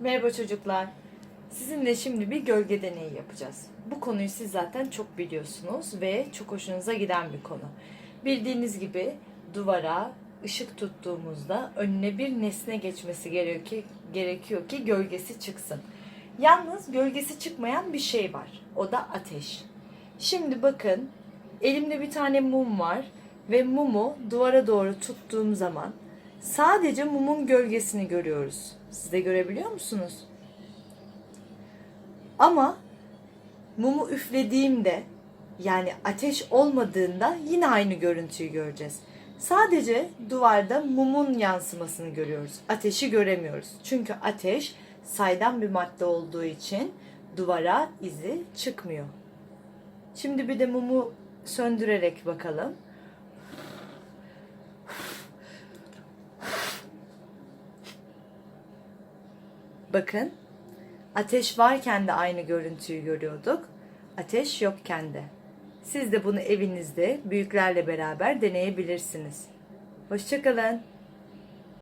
Merhaba çocuklar. Sizinle şimdi bir gölge deneyi yapacağız. Bu konuyu siz zaten çok biliyorsunuz ve çok hoşunuza giden bir konu. Bildiğiniz gibi duvara ışık tuttuğumuzda önüne bir nesne geçmesi gerekiyor ki, gerekiyor ki gölgesi çıksın. Yalnız gölgesi çıkmayan bir şey var. O da ateş. Şimdi bakın elimde bir tane mum var ve mumu duvara doğru tuttuğum zaman sadece mumun gölgesini görüyoruz. Siz de görebiliyor musunuz? Ama mumu üflediğimde yani ateş olmadığında yine aynı görüntüyü göreceğiz. Sadece duvarda mumun yansımasını görüyoruz. Ateşi göremiyoruz. Çünkü ateş saydam bir madde olduğu için duvara izi çıkmıyor. Şimdi bir de mumu söndürerek bakalım. Bakın. Ateş varken de aynı görüntüyü görüyorduk. Ateş yokken de. Siz de bunu evinizde büyüklerle beraber deneyebilirsiniz. Hoşçakalın.